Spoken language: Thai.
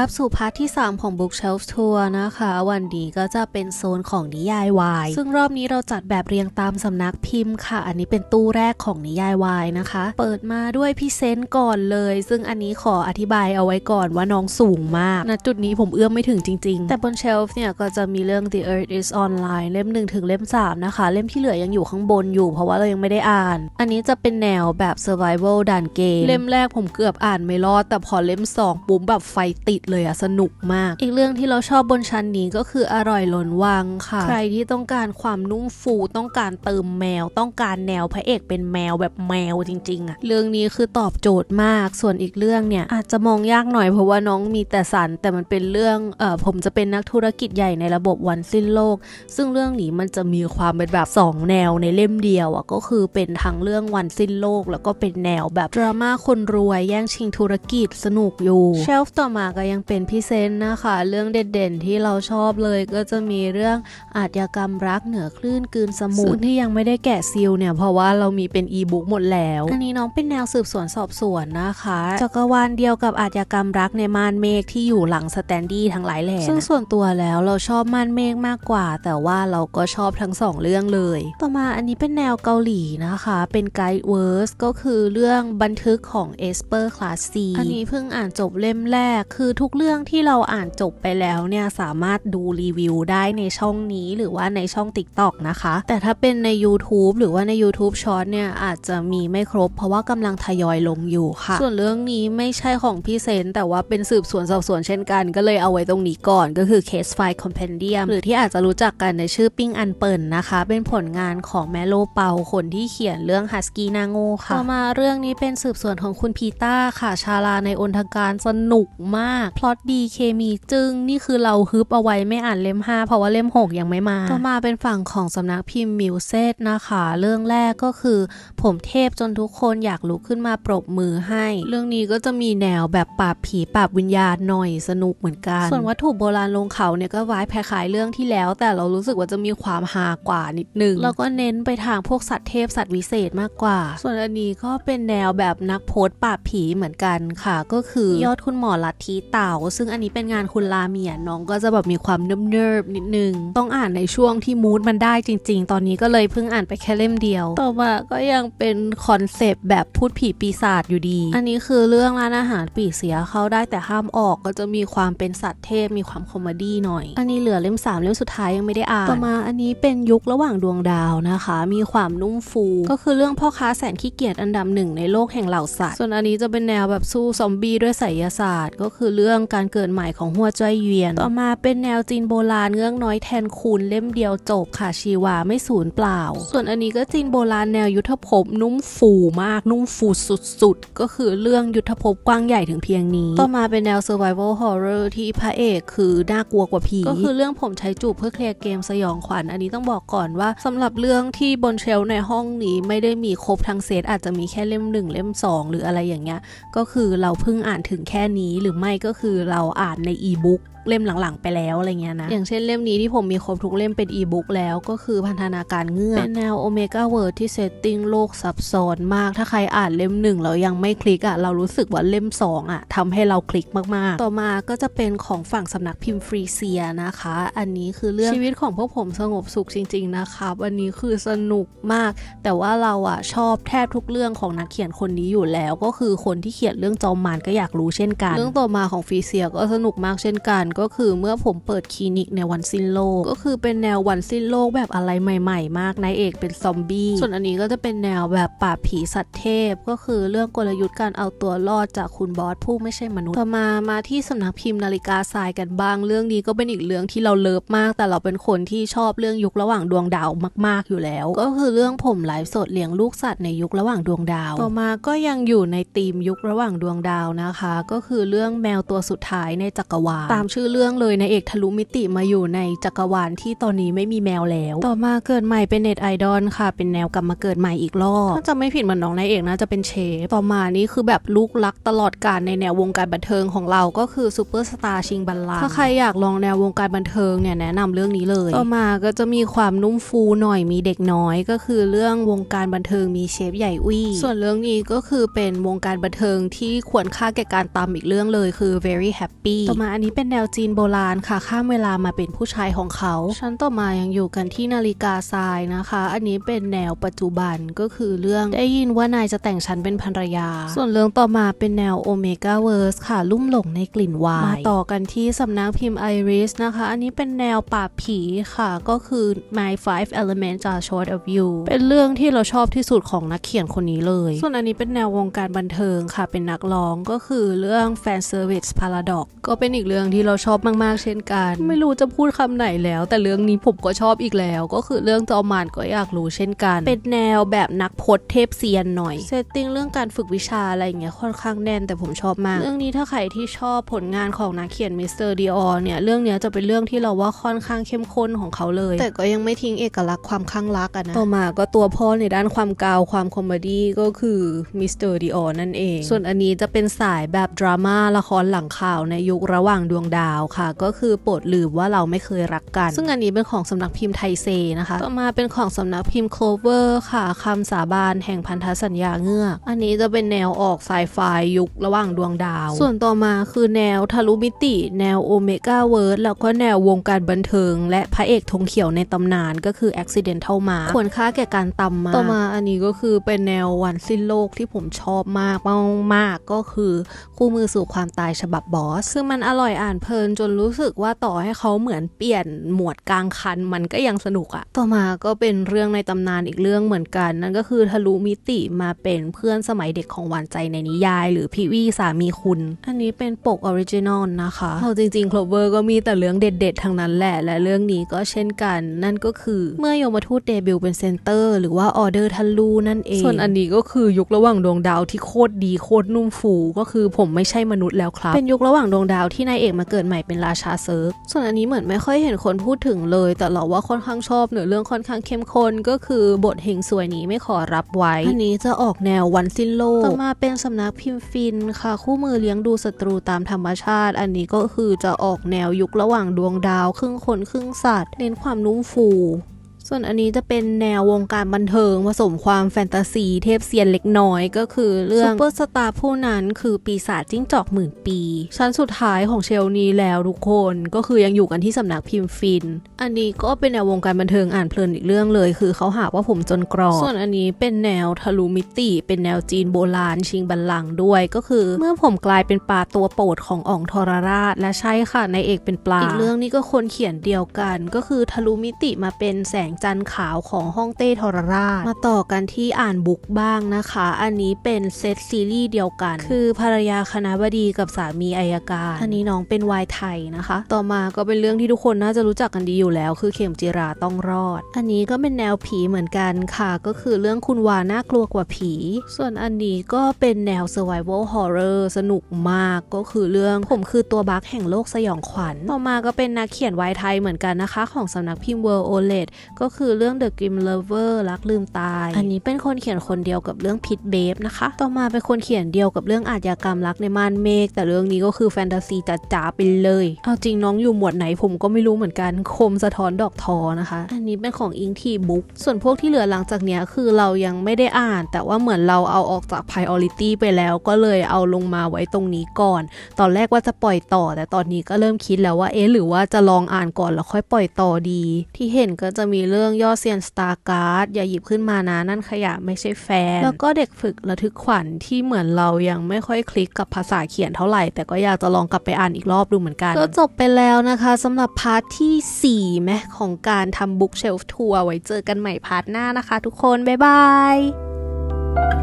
รับสู่พาร์ทที่ 3 ของ Bookshelf Tour นะคะ วันนี้ก็จะเป็นโซนของนิยายวาย ซึ่งรอบนี้เราจัดแบบเรียงตามสำนักพิมพ์ค่ะ อันนี้เป็นตู้แรกของนิยายวายนะคะ เปิดมาด้วยพี่เซนก่อนเลย ซึ่งอันนี้ขออธิบายเอาไว้ก่อนว่าน้องสูงมากณจุดนี้ผมเอื้อมไม่ถึงจริง ๆ แต่บนเชลฟ์เนี่ยก็จะมีเรื่อง The Earth is Online เล่ม1ถึงเล่ม3นะคะ เล่มที่เหลือยังอยู่ข้างบนอยู่ เพราะว่าเรายังไม่ได้อ่าน อันนี้จะเป็นแนวแบบ Survival ด่านเกม เล่มแรกผมเกือบอ่านไม่รอด แต่พอเล่ม2ปุ๊บแบบไฟติดเลยอะสนุกมาก อีกเรื่องที่เราชอบบนชั้นนี้ก็คืออร่อยล้นวังค่ะ ใครที่ต้องการความนุ่มฟูต้องการเติมแมว ต้องการแนวพระเอกเป็นแมวแบบแมวจริงๆอะเรื่องนี้คือตอบโจทย์มาก ส่วนอีกเรื่องเนี่ยอาจจะมองยากหน่อยเพราะว่าน้องมีแต่สัน แต่มันเป็นเรื่องเออผมจะเป็นนักธุรกิจใหญ่ในระบบวันสิ้นโลก ซึ่งเรื่องนี้มันจะมีความเป็นแบบ 2 แนวในเล่มเดียวอะก็คือเป็นทั้งเรื่องวันสิ้นโลก แล้วก็เป็นแนวแบบดราม่าคนรวยแย่งชิงธุรกิจสนุกอยู่เชลฟ์ต่อมาก็ยังเป็นพี่เซนต์นะคะ เรื่องเด่นๆที่เราชอบเลยก็จะมีเรื่องอาชญากรรมรักเหนือคลื่นกลืนสมุทรซึ่งที่ยังไม่ได้แกะซีลเนี่ยเพราะว่าเรามีเป็นอีบุ๊กหมดแล้ว อันนี้น้องเป็นแนวสืบสวนสอบสวนนะคะจักรวาลเดียวกับอาชญากรรมรักในม่านเมฆที่อยู่หลังสแตนดี้ทั้งหลายแหล่ซึ่งส่วนตัวแล้วเราชอบม่านเมฆมากกว่า แต่ว่าเราก็ชอบทั้งสองเรื่องเลย ต่อมาอันนี้เป็นแนวเกาหลีนะคะ เป็นไกด์เวิร์สก็คือเรื่องบันทึกของเอสเปอร์คลาสซีอันนี้เพิ่งอ่านจบเล่มแรกคือทุกเรื่องที่เราอ่านจบไปแล้วเนี่ยสามารถดูรีวิวได้ในช่องนี้หรือว่าในช่อง TikTok นะคะ แต่ถ้าเป็นใน YouTube หรือว่าใน YouTube Short เนี่ยอาจจะมีไม่ครบ เพราะว่ากำลังทยอยลงอยู่ค่ะ ส่วนเรื่องนี้ไม่ใช่ของพี่เซน แต่ว่าเป็นสืบสวนสอบสวนเช่นกันก็เลยเอาไว้ตรงนี้ก่อน ก็คือ Case File Compendium หรือที่อาจจะรู้จักกันในชื่อปิ้งอันเปิลนะคะ เป็นผลงานของแมโลเปาคนที่เขียนเรื่องฮัสกี้นาโง่ค่ะต่อมาเรื่องนี้เป็นสืบสวนของคุณพีต้าค่ะชาลาในอนทการสนุกมากพล็อตดีเคมีจึงนี่คือเราฮึบเอาไว้ไม่อ่านเล่ม 5 เพราะว่าเล่ม 6 ยังไม่มา ต่อมาเป็นฝั่งของสำนักพิมพ์มิวเซตนะคะ เรื่องแรกก็คือ ผมเทพจนทุกคนอยากลุกขึ้นมาปรบมือให้ เรื่องนี้ก็จะมีแนวแบบปราบผีปราบวิญญาณหน่อยสนุกเหมือนกัน ส่วนวัตถุโบราณลงเขาเนี่ยก็ไว้คล้ายๆเรื่องที่แล้ว แต่เรารู้สึกว่าจะมีความฮากว่านิดนึงแล้วก็เน้นไปทางพวกสัตว์เทพสัตว์วิเศษมากกว่า ส่วนอันนี้ก็เป็นแนวแบบนักโพสต์ปราบผีเหมือนกันค่ะ ก็คือยอดคุณหมอลัทธิเต่าซึ่งอันนี้เป็นงานคุณลาเมียน้องก็จะแบบมีความเนิบๆนิดนึง ต้องอ่านในช่วงที่มูดมันได้จริง ๆ ตอนนี้ก็เลยเพิ่งอ่านไปแค่เล่มเดียว ต่อมาก็ยังเป็นคอนเซปต์แบบพูดผีปีศาจอยู่ดี อันนี้คือเรื่องร้านอาหารปีเสียเข้าได้แต่ห้ามออกก็จะมีความเป็นสัตว์เทพมีความคอมเมดี้หน่อย อันนี้เหลือเล่มสามเล่มสุดท้ายยังไม่ได้อ่าน ต่อมาอันนี้เป็นยุคระหว่างดวงดาวนะคะ มีความนุ่มฟู ก็คือเรื่องพ่อค้าแสนขี้เกียจอันดับหนึ่งในโลกแห่งเหล่าสัตว์ ส่วนอันนี้จะเป็นแนวแบบสู้ซอมบี้ด้วยไสยศาสตร์ ก็คือเรื่องการเกิดใหม่ของหัวใจเวียน ต่อมาเป็นแนวจีนโบราณเงื้องน้อยแทนคูณเล่มเดียวจบค่ะชีวาไม่สูญเปล่า ส่วนอันนี้ก็จีนโบราณแนวยุทธภพนุ่มฟูมากนุ่มฟูสุดๆ ก็คือเรื่องยุทธภพกว้างใหญ่ถึงเพียงนี้ ต่อมาเป็นแนว survival horror ที่พระเอกคือน่ากลัวกว่าผีก็คือเรื่องผมใช้จูบเพื่อเคลียร์เกมสยองขวัญอันนี้ต้องบอกก่อนว่าสำหรับเรื่องที่บนเชลในห้องนี้ไม่ได้มีครบทั้งเซตอาจจะมีแค่เล่มหนึ่งเล่มสองหรืออะไรอย่างเงี้ยก็คือเราเพิ่งอ่านถึงแค่นี้หรือไม่ก็็คือเราอ่านในอีบุ๊ก เล่มหลังๆ ไปแล้วอะไรเงี้ยนะ อย่างเช่นเล่มนี้ที่ผมมีครบทุกเล่มเป็นอีบุ๊กแล้วก็คือพันธนาการเงือกเป็นแนวโอเมก้าเวิร์ดที่เซตติ้งโลกซับซ้อนมาก ถ้าใครอ่านเล่มหนึ่งแล้วยังไม่คลิกอะเรารู้สึกว่าเล่ม2อะทำให้เราคลิกมากๆ ต่อมาก็จะเป็นของฝั่งสำนักพิมพ์ฟรีเซียนะคะ อันนี้คือเรื่องชีวิตของพวกผมสงบสุขจริง ๆ นะครับอันนี้คือสนุกมาก แต่ว่าเราอะชอบแทบทุกเรื่องของนักเขียนคนนี้อยู่แล้ว ก็คือคนที่เขียนเรื่องจอมมารก็อยากรู้เช่นกัน เรื่องต่อมาของฟรีเซียก็สนุกมากเช่นกันก็คือเมื่อผมเปิดคลินิกในวันสิ้นโลก ก็คือเป็นแนววันสิ้นโลกแบบอะไรใหม่ ๆ มากนายเอกเป็นซอมบี้ส่วนอันนี้ก็จะเป็นแนวแบบปราผีสัตว์เทพ ก็คือเรื่องกลยุทธ์การเอาตัวรอดจากคุณบอสผู้ไม่ใช่มนุษย์ต่อมามาที่สำนักพิมพ์นาฬิกาทรายกันบ้าง เรื่องนี้ก็เป็นอีกเรื่องที่เราเลิฟมาก แต่เราเป็นคนที่ชอบเรื่องยุคระหว่างดวงดาวมาก ๆอยู่แล้ว ก็คือเรื่องผมไลฟ์สดเลี้ยงลูกสัตว์ในยุคระหว่างดวงดาว ต่อมาก็ยังอยู่ในธีมยุคระหว่างดวงดาวนะคะ ก็คือเรื่องแมวตัวสุดท้ายในจักรวาลตามชื่อชื่อเรื่องเลยนายเอกทะลุมิติมาอยู่ในจักรวาลที่ตอนนี้ไม่มีแมวแล้ว ต่อมาเกิดใหม่เป็นเน็ตไอดอลค่ะ เป็นแนวกลับมาเกิดใหม่อีกรอบถ้าจะไม่ผิดเหมือนน้องนายเอกนะจะเป็นเชฟต่อมานี่คือแบบลูกรักตลอดการในแนววงการบันเทิงของเราก็คือซูเปอร์สตาร์ชิงบัลลังก์ถ้าใครอยากลองแนววงการบันเทิงเนี่ยแนะนำเรื่องนี้เลย ต่อมาก็จะมีความนุ่มฟูหน่อยมีเด็กน้อยก็คือเรื่องวงการบันเทิงมีเชฟใหญ่อุ้ยส่วนเรื่องนี้ก็คือเป็นวงการบันเทิงที่ควรค่าแก่การตามอีกเรื่องเลยคือ very happy ต่อมาอันนี้เป็นแนวจีนโบราณค่ะข้ามเวลามาเป็นผู้ชายของเขาชั้นต่อมายังอยู่กันที่นาฬิกาทรายนะคะ อันนี้เป็นแนวปัจจุบันก็คือเรื่องได้ยินว่านายจะแต่งฉันเป็นภรรยา ส่วนเรื่องต่อมาเป็นแนวโอเมก้าเวิร์สค่ะ ลุ่มหลงในกลิ่นวายมาต่อกันที่สำนักพิมพ์ไอริสนะคะ อันนี้เป็นแนวปราผีค่ะ ก็คือ My Five Elements Are Short of You เป็นเรื่องที่เราชอบที่สุดของนักเขียนคนนี้เลย ส่วนอันนี้เป็นแนววงการบันเทิงค่ะ เป็นนักร้องก็คือเรื่อง Fan Service Paradox ก็เป็นอีกเรื่องที่เราชอบมากๆ เช่นกัน ไม่รู้จะพูดคำไหนแล้ว แต่เรื่องนี้ผมก็ชอบอีกแล้ว ก็คือเรื่องจอมานก็อยากรู้เช่นกัน เป็นแนวแบบนักพจน์เทพเซียนหน่อยเซตติ้งเรื่องการฝึกวิชาอะไรอย่างเงี้ยค่อนข้างแน่นแต่ผมชอบมาก เรื่องนี้ถ้าใครที่ชอบผลงานของนักเขียนมิสเตอร์ดีออเนี่ยเรื่องเนี้ยจะเป็นเรื่องที่เราว่าค่อนข้างเข้มข้นของเขาเลย แต่ก็ยังไม่ทิ้งเอกลักษณ์ความข้างรักอะนะต่อมาก็ตัวพ่อในด้านความกาวความคอมเมดี้ก็คือมิสเตอร์ดีออนั่นเอง ส่วนอันนี้จะเป็นสายแบบดราม่าละครหลังข่าวในยุคระหว่างดวงดาวค่ะ ก็คือโปรดลืมว่าเราไม่เคยรักกัน ซึ่งอันนี้เป็นของสำนักพิมพ์ไทเซนะคะ ต่อมาเป็นของสำนักพิมพ์โคลเวอร์ค่ะคำสาบานแห่งพันธสัญญาเงือก อันนี้จะเป็นแนวออกไซไฟยุคระหว่างดวงดาว ส่วนต่อมาคือแนวทะลุมิติ แนวโอเมก้าเวิร์ดแล้วก็แนววงการบันเทิง และพระเอกธงเขียวในตำนานก็คือ Accidental มาควรค่าแก่การตำมาต่อมาอันนี้ก็คือเป็นแนววันสิ้นโลกที่ผมชอบมากมากก็คือคู่มือสู่ความตายฉบับบอสซึ่งมันอร่อยอ่านเพลินจนรู้สึกว่าต่อให้เขาเหมือนเปลี่ยนหมวดกลางคันมันก็ยังสนุกอะต่อมาก็เป็นเรื่องในตำนานอีกเรื่องเหมือนกัน นั่นก็คือทะลุมิติมาเป็นเพื่อนสมัยเด็กของหวานใจในนิยาย หรือพี่วี่สามีคุณ อันนี้เป็นปกออริจินอลนะคะเอาจริงๆ Clover ก็มีแต่เรื่องเด็ดๆ ทั้งนั้นแหละ และเรื่องนี้ก็เช่นกัน นั่นก็คือเมื่อยมทูตเดบิวต์เป็นเซนเตอร์หรือว่าออเดอร์ทันลูนั่นเอง ส่วนอันนี้ก็คือยุคระหว่างดวงดาวที่โคตรดีโคตรนุ่มฟู ก็คือผมไม่ใช่มนุษย์แล้วครับ เป็นยุคระหว่างดวงดาวที่นายเอกมาเกิดใหม่เป็นราชาเซิร์ฟส่วนอันนี้เหมือนไม่ค่อยเห็นคนพูดถึงเลย แต่เราว่าค่อนข้างชอบเนื้อเรื่องค่อนข้างเข้มข้นก็คือบทเฮงสวยนี้ไม่ขอรับไว้ อันนี้จะออกแนววันสิ้นโลกต่อมาเป็นสำนักพิมพ์ฟินค่ะ คู่มือเลี้ยงดูศัตรูตามธรรมชาติ อันนี้ก็คือจะออกแนวยุคระหว่างดวงดาว ครึ่งคนครึ่งสัตว์ เน้นความนุ่มฟู ส่วนอันนี้จะเป็นแนววงการบันเทิงผสมความแฟนตาซีเทพเซียนเล็กน้อยก็คือเรื่องซูเปอร์สตาร์ผู้นั้นคือปีศาจจิ้งจอกหมื่นปี ชั้นสุดท้ายของเชลนี้แล้วทุกคนก็คือยังอยู่กันที่สำนักพิมพ์ฟิน อันนี้ก็เป็นแนววงการบันเทิงอ่านเพลินอีกเรื่องเลย คือเขาหาว่าผมจนกรอบส่วนอันนี้เป็นแนวทะลุมิติ เป็นแนวจีนโบราณชิงบัลลังก์ด้วย ก็คือ เมื่อผมกลายเป็นปลาตัวโปรดของอ่องทรราช และใช่ค่ะนายเอกเป็นปลาอีกเรื่องนี้ก็คนเขียนเดียวกัน ก็คือทะลุมิติมาเป็นแสงจันทร์ขาวของห้องเต้ทรราชมาต่อกันที่อ่านบุ๊กบ้างนะคะ อันนี้เป็นเซตซีรีส์เดียวกัน คือภรรยาคณะบดีกับสามีอายการ อันนี้น้องเป็นวายไทยนะคะ ต่อมาก็เป็นเรื่องที่ทุกคนน่าจะรู้จักกันดีอยู่แล้ว คือเข็มจิราต้องรอด อันนี้ก็เป็นแนวผีเหมือนกันค่ะ ก็คือเรื่องคุณวาน่ากลัวกว่าผี ส่วนอันนี้ก็เป็นแนว survival horror สนุกมากก็คือเรื่องผมคือตัวบักแห่งโลกสยองขวัญ ต่อมาก็เป็นนักเขียนวายไทยเหมือนกันนะคะ ของสำนักพิมพ์ World OLED ก็็คือเรื่อง The Grim Lover รักลืมตาย อันนี้เป็นคนเขียนคนเดียวกับเรื่องพิทเบฟนะคะ ต่อมาเป็นคนเขียนเดียวกับเรื่องอาชญากรรมรักในม่านเมฆแต่เรื่องนี้ก็คือแฟนตาซีจ๋าๆไปเลย เอาจริงน้องอยู่หมวดไหนผมก็ไม่รู้เหมือนกันคมสะท้อนดอกทอนะคะ อันนี้เป็นของอิงทีบุ๊กส่วนพวกที่เหลือหลังจากเนี้ยคือเรายังไม่ได้อ่าน แต่ว่าเหมือนเราเอาออกจาก priority ไปแล้วก็เลยเอาลงมาไว้ตรงนี้ก่อน ตอนแรกว่าจะปล่อยต่อ แต่ตอนนี้ก็เริ่มคิดแล้วว่าเอ๊ะหรือว่าจะลองอ่านก่อนแล้วค่อยปล่อยต่อดี ที่เห็นก็จะมีเรื่องย่อเซียนสตาร์การ์ดอย่าหยิบขึ้นมานะนั่นขยะไม่ใช่แฟน แล้วก็เด็กฝึกระทึกขวัญที่เหมือนเรายังไม่ค่อยคลิกกับภาษาเขียนเท่าไหร่ แต่ก็อยากจะลองกลับไปอ่านอีกรอบดูเหมือนกัน ก็จบไปแล้วนะคะสำหรับพาร์ทที่4แมของการทำบุ๊กเชลฟ์ทัวร์ไว้เจอกันใหม่พาร์ทหน้านะคะ ทุกคน บ๊ายบาย